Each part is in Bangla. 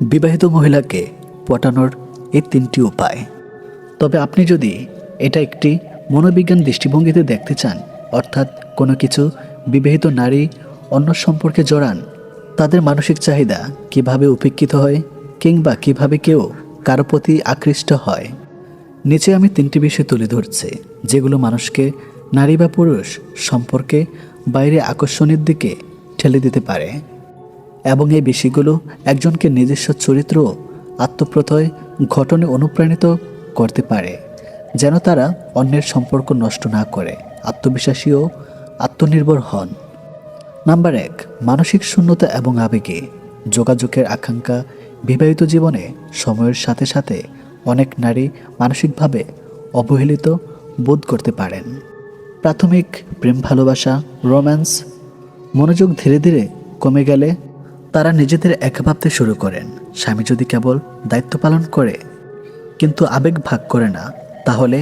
বিবাহিত মহিলাকে পটানোর এই তিনটি উপায়। তবে আপনি যদি এটা একটি মনোবিজ্ঞান দৃষ্টিভঙ্গিতে দেখতে চান, অর্থাৎ কোনো কিছু বিবাহিত নারী অন্য সম্পর্কে জড়ান, তাদের মানসিক চাহিদা কীভাবে উপেক্ষিত হয় কিংবা কীভাবে কেউ কারও প্রতি আকৃষ্ট হয়। নিচে আমি তিনটি বিষয় তুলে ধরছি, যেগুলো মানুষকে নারী বা পুরুষ সম্পর্কে বাইরে আকর্ষণের দিকে ঠেলে দিতে পারে। এবং এই বিষয়গুলো একজনকে নিজস্ব চরিত্র, আত্মপ্রত্যয়, ঘটনে অনুপ্রাণিত করতে পারে, যেন তারা অন্যের সম্পর্ক নষ্ট না করে, আত্মবিশ্বাসী ও আত্মনির্ভর হন। নাম্বার এক, মানসিক শূন্যতা এবং আবেগে। যোগাযোগের আকাঙ্ক্ষা বিবাহিত জীবনে সময়ের সাথে সাথে অনেক নারী মানসিকভাবে অবহেলিত বোধ করতে পারেন। প্রাথমিক প্রেম ভালোবাসা, রোম্যান্স, মনোযোগ ধীরে ধীরে কমে গেলে তারা নিজেদের একা ভাবতে শুরু করেন। স্বামী যদি কেবল দায়িত্ব পালন করে, কিন্তু আবেগ ভাগ করে না, তাহলে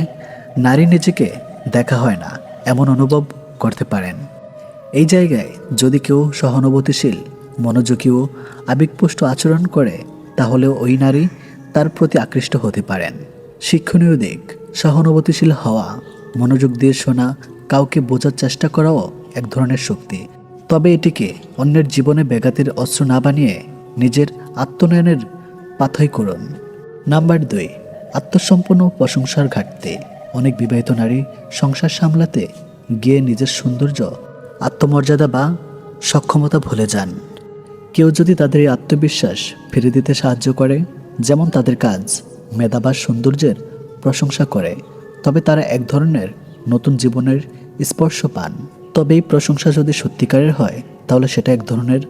নারী নিজেকে দেখা হয় না, এমন অনুভব করতে পারেন। এই জায়গায় যদি কেউ সহানুভূতিশীল মনোযোগী ও আবেগপুষ্ট আচরণ করে তাহলে ওই নারী তার প্রতি আকৃষ্ট হতে পারেন। শিক্ষণীয় দিক, সহানুভূতিশীল হওয়া, মনোযোগ দিয়ে শোনা, কাউকে বোঝার চেষ্টা করাও এক ধরনের শক্তি। তবে এটিকে অন্যের জীবনে ব্যাঘাতের অস্ত্র না বানিয়ে নিজের আত্মনয়নের পাথই করুন। নাম্বার দুই, আত্মসম্পন্ন প্রশংসার ঘাটতি। অনেক বিবাহিত নারী সংসার সামলাতে গিয়ে নিজের সৌন্দর্য, আত্মমর্যাদা বা সক্ষমতা ভুলে যান। কেউ যদি তাদের এই আত্মবিশ্বাস ফিরে দিতে সাহায্য করে, যেমন তাদের কাজ, মেধা বা সৌন্দর্যের প্রশংসা করে, তবে তারা এক ধরনের নতুন জীবনের স্পর্শ পান। তবে এই প্রশংসা যদি সত্যিকারের হয়, তাহলে সেটা এক ধরনের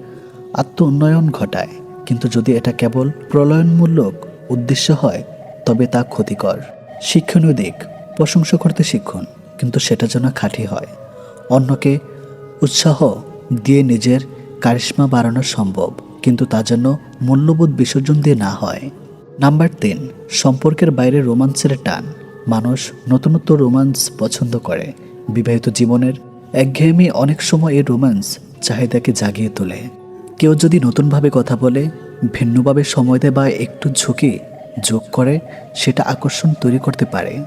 আত্ম উন্নয়ন ঘটায়। কিন্তু যদি এটা কেবল প্রলয়নমূলক উদ্দেশ্য হয়, তবে তা ক্ষতিকর। শিক্ষণীয় দিক, প্রশংসা করতে শিখুন, কিন্তু সেটা যেন খাঁটি হয়। অন্যকে উৎসাহ দিয়ে নিজের কারিশ্মা বাড়ানো সম্ভব, কিন্তু তা যেন মূল্যবোধ বিসর্জন দিয়ে না হয়। নাম্বার তিন, সম্পর্কের বাইরে রোমান্সের টান। মানুষ নতুনত্ব রোমান্স পছন্দ করে। বিবাহিত জীবনের একঘেয়েমি অনেক সময় এই রোমান্স চাহিদাকে জাগিয়ে তোলে। কেউ যদি নতুনভাবে কথা বলে, ভিন্নভাবে সময় দেয় বা একটু ঝুঁকি যোগ করে, সেটা আকর্ষণ তৈরি করতে পারে।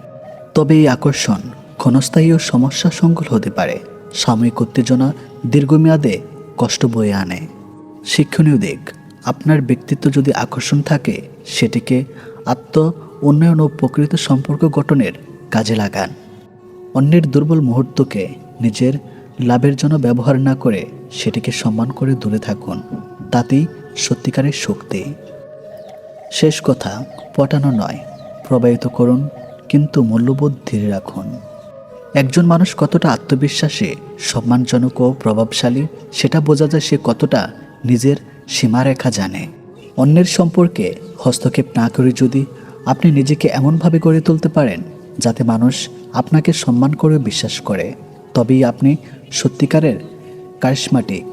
তবে এই আকর্ষণ ক্ষণস্থায়ী ও সমস্যা সংকুল হতে পারে। সাময়িক উত্তেজনা দীর্ঘমেয়াদে কষ্ট বয়ে আনে। শিক্ষণীয় দিক, আপনার ব্যক্তিত্ব যদি আকর্ষণ থাকে, সেটিকে আত্ম উন্নয়ন ও প্রকৃত সম্পর্ক গঠনের কাজে লাগান। অন্যের দুর্বল মুহূর্তকে নিজের লাভের জন্য ব্যবহার না করে সেটিকে সম্মান করে দূরে থাকুন। তাতেই সত্যিকারের শক্তি। শেষ কথা, পটানো নয়। প্রবাহিত করুন, কিন্তু মূল্যবোধ ধীরে রাখুন। একজন মানুষ কতটা আত্মবিশ্বাসী, সম্মানজনক ও প্রভাবশালী, সেটা বোঝা যায় সে কতটা নিজের সীমারেখা জানে। অন্যের সম্পর্কে হস্তক্ষেপ না করে যদি আপনি নিজেকে এমনভাবে গড়ে তুলতে পারেন, যাতে মানুষ আপনাকে সম্মান করে বিশ্বাস করে। তবেই আপনি সত্যিকারের কারিশমাটিক,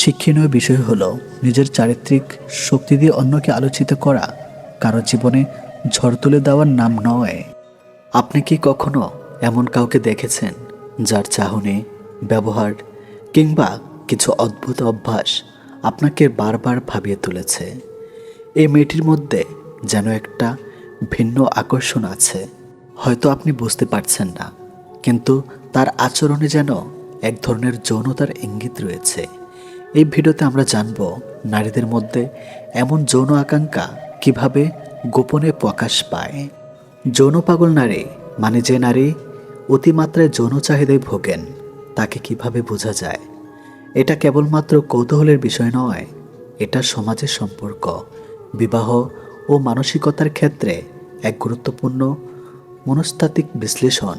শিক্ষণীয় বিষয় হলো নিজের চারিত্রিক শক্তি দিয়ে অন্যকে আলোচিত করা। কারও জীবনে ঝড় তুলে দেওয়ার নাম নয়। আপনি কি কখনো এমন কাউকে দেখেছেন যার চাহনি, ব্যবহার কিংবা কিছু অদ্ভুত অভ্যাস আপনাকে বারবার ভাবিয়ে তুলেছে? এই মেয়েটির মধ্যে যেন একটা ভিন্ন আকর্ষণ আছে। হয়তো আপনি বুঝতে পারছেন না, কিন্তু তার আচরণে যেন এক ধরনের যৌনতার ইঙ্গিত রয়েছে। এই ভিডিওতে আমরা জানব নারীদের মধ্যে এমন যৌন আকাঙ্ক্ষা কীভাবে গোপনে প্রকাশ পায়। যৌন পাগল নারী মানে যে নারী অতিমাত্রায় যৌন চাহিদায় ভোগেন, তাকে কীভাবে বোঝা যায়? এটা কেবলমাত্র কৌতূহলের বিষয় নয়, এটা সমাজের সম্পর্ক, বিবাহ ও মানসিকতার ক্ষেত্রে এক গুরুত্বপূর্ণ মনস্তাত্ত্বিক বিশ্লেষণ।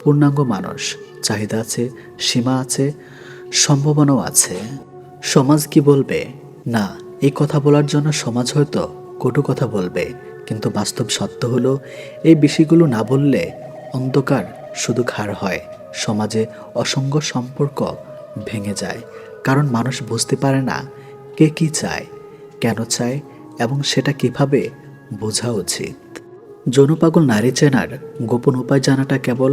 পূর্ণাঙ্গ মানুষ। চাহিদা আছে, সীমা আছে, সম্ভাবনাও আছে। সমাজ কি বলবে? না, এই কথা বলার জন্য সমাজ হয়তো কটু কথা বলবে, কিন্তু বাস্তব সত্য হলো, এই বিষয়গুলো না বললে অন্ধকার শুধু খার হয়। সমাজে অসংখ্য সম্পর্ক ভেঙে যায়, কারণ মানুষ বুঝতে পারে না কে কি চায়, কেন চায়, এবং সেটা কীভাবে বোঝা উচিত। যৌনপাগল নারী চেনার গোপন উপায় জানাটা কেবল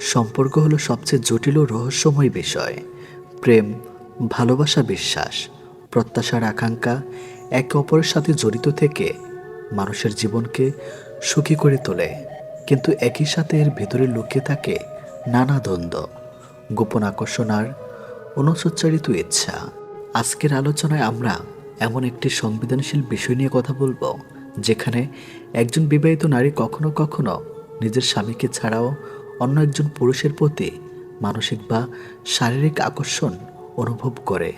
সম্পর্ক হলো সবচেয়ে জটিল ও রহস্যময় বিষয়। প্রেম, ভালোবাসা বিশ্বাস, প্রত্যাশার আকাঙ্ক্ষা, একে অপরের সাথে জড়িত থেকে মানুষের জীবনকে সুখী করে তোলে। কিন্তু একই সাথে এর ভেতরে লুকিয়ে থাকে নানা দ্বন্দ্ব, গোপন আকর্ষণ আর অনুসচ্চারিত ইচ্ছা। আজকের আলোচনায় আমরা এমন একটি সংবেদনশীল বিষয় নিয়ে কথা বলব, যেখানে একজন বিবাহিত নারী কখনো কখনো নিজের স্বামীকে ছাড়াও অন্য একজন পুরুষের প্রতি মানসিক বা শারীরিক আকর্ষণ অনুভব করে।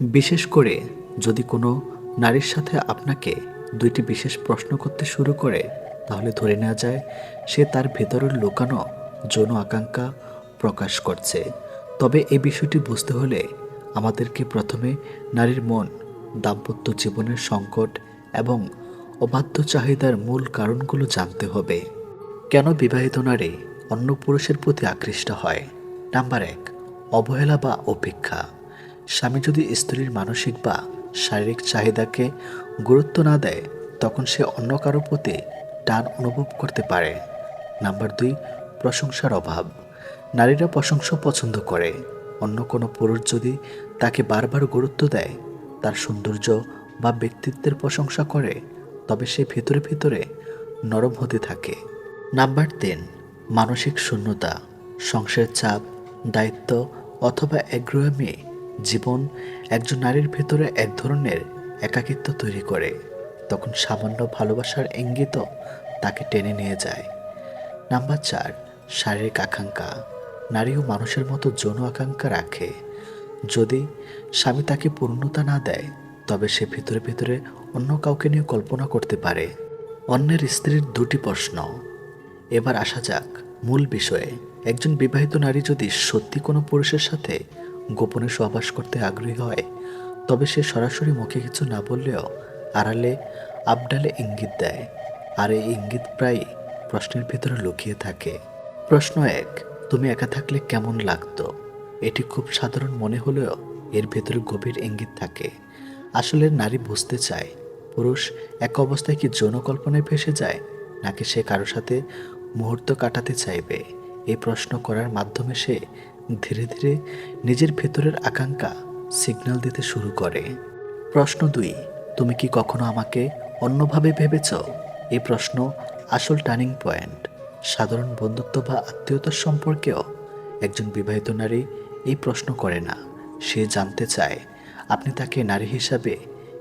বিশেষ করে যদি কোনো নারীর সাথে আপনাকে দুইটি বিশেষ প্রশ্ন করতে শুরু করে, তাহলে ধরে নেওয়া যায় সে তার ভেতরের লুকানো যৌন আকাঙ্ক্ষা প্রকাশ করছে। তবে এই বিষয়টি বুঝতে হলে আমাদেরকে প্রথমে নারীর মন, দাম্পত্য জীবনের সংকট এবং অবাধ্য চাহিদার মূল কারণগুলো জানতে হবে। কেন বিবাহিত নারী অন্য পুরুষের প্রতি আকৃষ্ট হয়। নাম্বার এক, অবহেলা বা অপেক্ষা। স্বামী যদি স্ত্রীর মানসিক বা শারীরিক চাহিদাকে গুরুত্ব না দেয়, তখন সে অন্য কারও প্রতি টান অনুভব করতে পারে। নাম্বার দুই, প্রশংসার অভাব। নারীরা প্রশংসা পছন্দ করে। অন্য কোনো পুরুষ যদি তাকে বারবার গুরুত্ব দেয়, তার সৌন্দর্য বা ব্যক্তিত্বের প্রশংসা করে, তবে সে ভিতরে ভিতরে নরম হতে থাকে। নাম্বার তিন মানসিক শূন্যতা, সংসারের চাপ, দায়িত্ব অথবা একগ্রহমী জীবন একজন নারীর ভেতরে এক ধরনের একাকিত্ব তৈরি করে। তখন সামান্য ভালোবাসার ইঙ্গিত তাকে টেনে নিয়ে যায়। নাম্বার চার, শারীরিক আকাঙ্ক্ষা। নারীও মানুষের মতো যৌন আকাঙ্ক্ষা রাখে। যদি স্বামী তাকে পূর্ণতা না দেয়, তবে সে ভিতরে ভিতরে অন্য কাউকে নিয়ে কল্পনা করতে পারে। অন্যের স্ত্রীর দুটি প্রশ্ন। এবার আসা যাক মূল বিষয়ে। একজন বিবাহিত নারী যদি সত্যি কোনো পুরুষের সাথে গোপনে সহবাস করতে আগ্রহী হয়, তবে সে সরাসরি মুখে কিছু না বললেও আড়ালে, আবডালে ইঙ্গিত দেয়। আর এই ইঙ্গিত প্রায় প্রশ্নের ভিতরে লুকিয়ে থাকে। প্রশ্ন এক, তুমি একা থাকলে কেমন লাগতো? এটি খুব সাধারণ মনে হলেও এর ভেতরে গভীর ইঙ্গিত থাকে। আসলে নারী বুঝতে চায়, পুরুষ এক অবস্থায় কি যৌন কল্পনায় ভেসে যায়, নাকি সে কারও সাথে মুহূর্ত কাটাতে চাইবে। এই প্রশ্ন করার মাধ্যমে সে ধীরে ধীরে নিজের ভেতরের আকাঙ্ক্ষা সিগন্যাল দিতে শুরু করে। প্রশ্ন দুই, তুমি কি কখনো আমাকে অন্যভাবে ভেবেছ? এই প্রশ্ন আসল টার্নিং পয়েন্ট। সাধারণ বন্ধুত্ব বা আত্মীয়তার সম্পর্কেও একজন বিবাহিত নারী এই প্রশ্ন করে না। সে জানতে চায়, আপনি তাকে নারী হিসাবে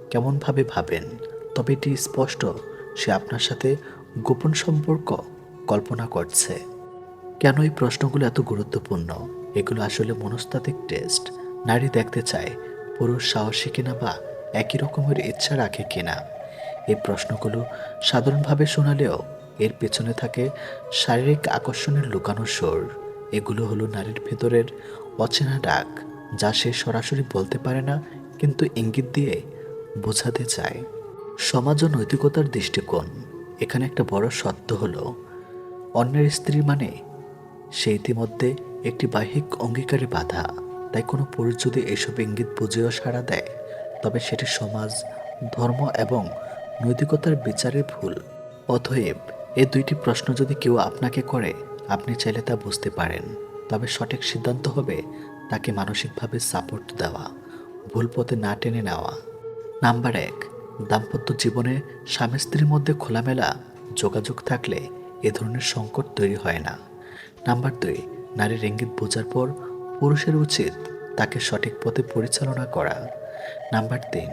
কেমনভাবে ভাবেন? তবে এটি স্পষ্ট, সে আপনার সাথে গোপন সম্পর্ক কল্পনা করছে, কেন এই প্রশ্নগুলো এত গুরুত্বপূর্ণ? এগুলো আসলে মনস্তাত্ত্বিক টেস্ট। নারী দেখতে চায় পুরুষ সাহসী কিনা বা একই রকমের ইচ্ছা রাখে কিনা। এই প্রশ্নগুলো সাধারণভাবে শোনালেও এর পেছনে থাকে শারীরিক আকর্ষণের লুকানো স্বর এগুলো হলো নারীর ভেতরের অচেনা ডাক, যা সে সরাসরি বলতে পারে না, কিন্তু ইঙ্গিত দিয়ে বোঝাতে চায়। সমাজ ও নৈতিকতার দৃষ্টিকোণ। এখানে একটা বড় সত্য হলো অন্যের স্ত্রী মানে? সে ইতিমধ্যে একটি বাহিক অঙ্গীকারে বাধা, তাই কোনো পুরুষ যদি এসব ইঙ্গিত বুঝেও সাড়া দেয়, তবে সেটি সমাজ, ধর্ম এবং নৈতিকতার বিচারে ভুল। অতএব, এ দুইটি প্রশ্ন যদি কেউ আপনাকে করে, আপনি চাইলে তা বুঝতে পারেন। তবে সঠিক সিদ্ধান্ত হবে তাকে মানসিকভাবে সাপোর্ট দেওয়া, ভুল পথে না টেনে নেওয়া। নাম্বার এক, দাম্পত্য জীবনে স্বামী স্ত্রীর মধ্যে খোলামেলা যোগাযোগ থাকলে এ ধরনের সংকট তৈরি হয় না। নাম্বার দুই নারীর ইঙ্গিত বোঝার পর পুরুষের উচিত তাকে সঠিক পথে পরিচালনা করা। নাম্বার তিন,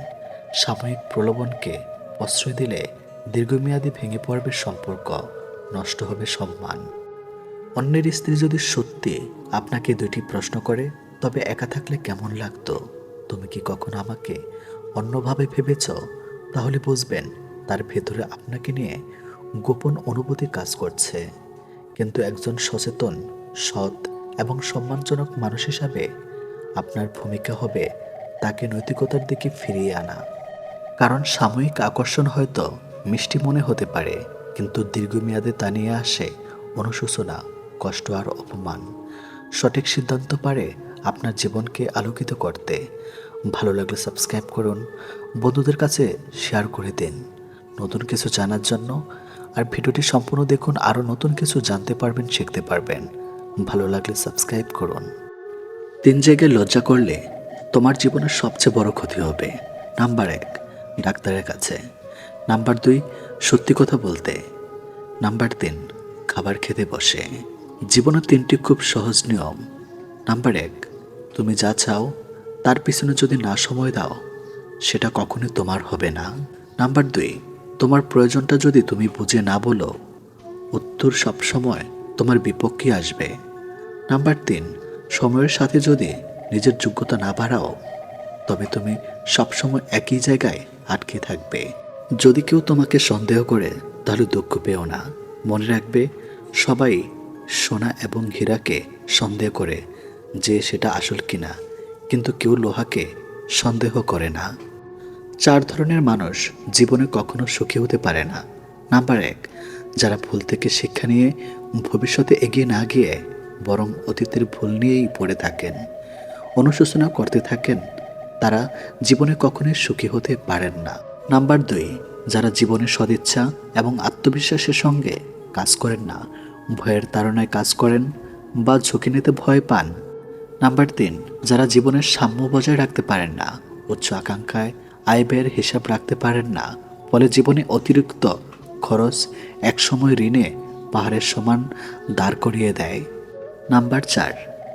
সাময়িক প্রলোভনকে প্রশ্রয় দিলে দীর্ঘমেয়াদী ভেঙে পড়বে সম্পর্ক, নষ্ট হবে সম্মান। অন্যের স্ত্রী যদি সত্যি আপনাকে দুটি প্রশ্ন করে, তবে একা থাকলে কেমন লাগতো? তুমি কি কখনো আমাকে অন্যভাবে ভেবেছ? তাহলে বুঝবেন, তার ভেতরে আপনাকে নিয়ে গোপন অনুভূতি কাজ করছে। কিন্তু একজন সচেতন, সৎ এবং সম্মানজনক মানুষ হিসাবে আপনার ভূমিকা হবে তাকে নৈতিকতার দিকে ফিরিয়ে আনা। কারণ সাময়িক আকর্ষণ হয়তো মিষ্টি মনে হতে পারে, কিন্তু দীর্ঘমেয়াদে তা নিয়ে আসে অনুশোচনা, কষ্ট আর অপমান। সঠিক সিদ্ধান্ত পারে আপনার জীবনকে আলোকিত করতে। ভালো লাগলে সাবস্ক্রাইব করুন, বন্ধুদের কাছে শেয়ার করে দিন। নতুন কিছু জানার জন্য আর ভিডিওটি সম্পূর্ণ দেখুন, আরও নতুন কিছু জানতে পারবেন, শিখতে পারবেন। ভালো লাগলে সাবস্ক্রাইব করুন। তিন জায়গায় লজ্জা করলে তোমার জীবনের সবচেয়ে বড় ক্ষতি হবে। নাম্বার এক, ডাক্তারের কাছে। নাম্বার দুই, সত্যি কথা বলতে। নাম্বার তিন, খাবার খেতে বসে। জীবনের তিনটি খুব সহজ নিয়ম। নাম্বার এক, তুমি যা চাও, তার পিছনে যদি না সময় দাও, সেটা কখনোই তোমার হবে না। নাম্বার দুই তোমার প্রয়োজনটা যদি তুমি বুঝে না বলো, উত্তর সবসময় তোমার বিপক্ষে আসবে। নাম্বার তিন, সময়ের সাথে যদি নিজের যোগ্যতা না বাড়াও, তবে তুমি সবসময় একই জায়গায় আটকে থাকবে। যদি কেউ তোমাকে সন্দেহ করে, তাহলে দুঃখ পেও না। মনে রাখবে, সবাই সোনা এবং হীরাকে সন্দেহ করে যে সেটা আসল কিনা, কিন্তু কেউ লোহাকে সন্দেহ করে না। চার ধরনের মানুষ জীবনে কখনো সুখী হতে পারে না। নাম্বার এক, যারা ভুল থেকে শিক্ষা নিয়ে ভবিষ্যতে এগিয়ে না গিয়ে বরং অতীতের ভুল নিয়েই পড়ে থাকেন, অনুশোচনা করতে থাকেন, তারা জীবনে কখনোই সুখী হতে পারেন না। নাম্বার দুই, যারা জীবনে সদিচ্ছা এবং আত্মবিশ্বাসের সঙ্গে কাজ করেন না, ভয়ের তাড়নায় কাজ করেন বা ঝুঁকি নিতে ভয় পান। নাম্বার তিন, যারা জীবনের সাম্য বজায় রাখতে পারেন না, উচ্চ আকাঙ্ক্ষায় আয় ব্যয়ের হিসাব রাখতে পারেন না। ফলে জীবনে অতিরিক্ত খরচ একসময় ঋণে পাহাড়ের সমান দাঁড় করিয়ে দেয়। নাম্বার চার,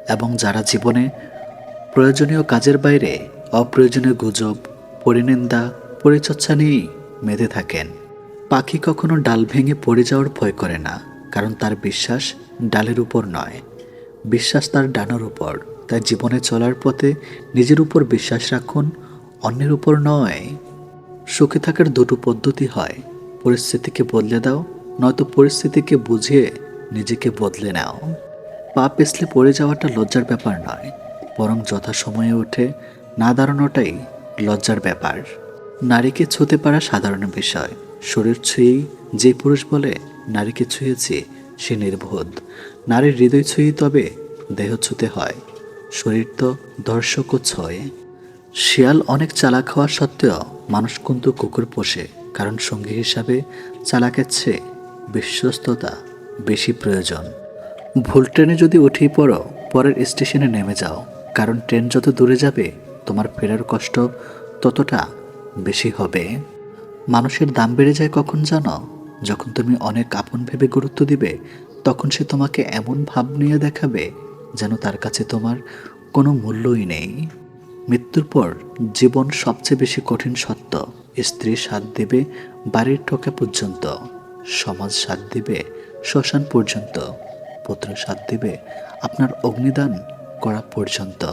এবং যারা জীবনে প্রয়োজনীয় কাজের বাইরে অপ্রয়োজনীয় গুজব, পরিনিন্দা, পরিচর্চা নিয়েই মেতে থাকেন। পাখি কখনো ডাল ভেঙে পড়ে যাওয়ার ভয় করে না, কারণ তার বিশ্বাস ডালের উপর নয়। বিশ্বাস তার ডানার উপর। তাই জীবনে চলার পথে নিজের উপর বিশ্বাস রাখুন অন্যের উপর নয়। সুখে থাকার দুটো পদ্ধতি হয়। পরিস্থিতিকে বদলে দাও, নয়তো পরিস্থিতিকে বুঝিয়ে নিজেকে বদলে নাও। পা পিছলে পড়ে যাওয়াটা লজ্জার ব্যাপার নয়, বরং যথাসময়ে ওঠে, না দাঁড়ানোটাই লজ্জার ব্যাপার। নারীকে ছুঁতে পারা সাধারণ বিষয়। শরীর ছুঁয়েই যে পুরুষ বলে, নারীকে ছুঁয়েছে, সে নির্বোধ। নারীর হৃদয় ছুঁয়েই তবে দেহ ছুঁতে হয়। শরীর তো দর্শকও ছয়। শিয়াল অনেক চালাক হওয়া সত্ত্বেও মানুষ কিন্তু কুকুর পোষে, কারণ সঙ্গী হিসাবে চালাকের চেয়ে বিশ্বস্ততা বেশি প্রয়োজন। ভুল ট্রেনে যদি উঠেই পড়ো, পরের স্টেশনে নেমে যাও, কারণ ট্রেন যত দূরে যাবে, তোমার ফেরার কষ্ট ততটা বেশি হবে। মানুষের দাম বেড়ে যায় কখন জানো? যখন তুমি অনেক আপন ভেবে গুরুত্ব দিবে, তখন সে তোমাকে এমন ভাব নিয়ে দেখাবে যেন তার কাছে তোমার কোনো মূল্যই নেই। মৃত্যুর পর জীবন সবচেয়ে বেশি কঠিন সত্য। স্ত্রী সাথ দেবে, বাড়ির টোকা পর্যন্ত। সমাজ সাথ দেবে, শ্মশান পর্যন্ত। পুত্র সাথ দেবে, আপনার অগ্নিদান করা পর্যন্ত।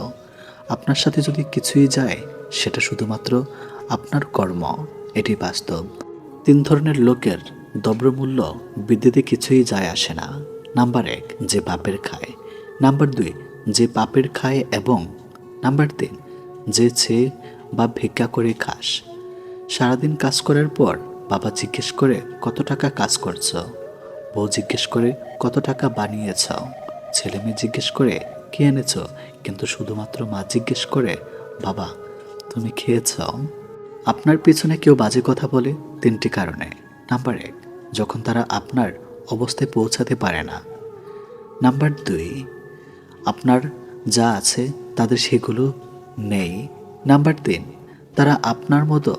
আপনার সাথে যদি কিছুই যায়, সেটা শুধুমাত্র আপনার কর্ম, এটি বাস্তব। তিন ধরনের লোকের দ্রব্যমূল্য বৃদ্ধিতে কিছুই যায় আসে না। নাম্বার এক, যে পাপের খায়। নাম্বার দুই, যে পাপের খায় এবং নাম্বার তিন যে ছে বা ভিক্ষা করে খাস। সারাদিন কাজ করার পর বাবা জিজ্ঞেস করে, কত টাকা কাজ করছ? বউ জিজ্ঞেস করে, কত টাকা বানিয়েছ? ছেলে মেয়ে জিজ্ঞেস করে, কি এনেছ? কিন্তু শুধুমাত্র মা জিজ্ঞেস করে, বাবা, তুমি খেয়েছ? আপনার পিছনে কেউ বাজে কথা বলে তিনটি কারণে। নাম্বার এক, যখন তারা আপনার অবস্থায় পৌঁছাতে পারে না। নাম্বার দুই, আপনার যা আছে তাদের সেগুলো নেই। নাম্বার তিন, তারা আপনার মতো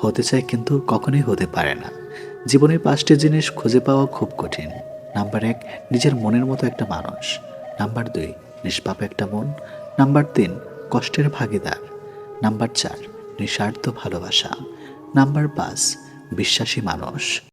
হতে চায় কিন্তু কখনোই হতে পারে না। জীবনের পাঁচটি জিনিস খুঁজে পাওয়া খুব কঠিন। নাম্বার এক, নিজের মনের মতো একটা মানুষ। নাম্বার দুই, নিষ্পাপ একটা মন। নাম্বার তিন, কষ্টের ভাগিদার। নাম্বার চার, নিঃস্বার্থ ভালোবাসা। নাম্বার পাঁচ, বিশ্বাসী মানুষ।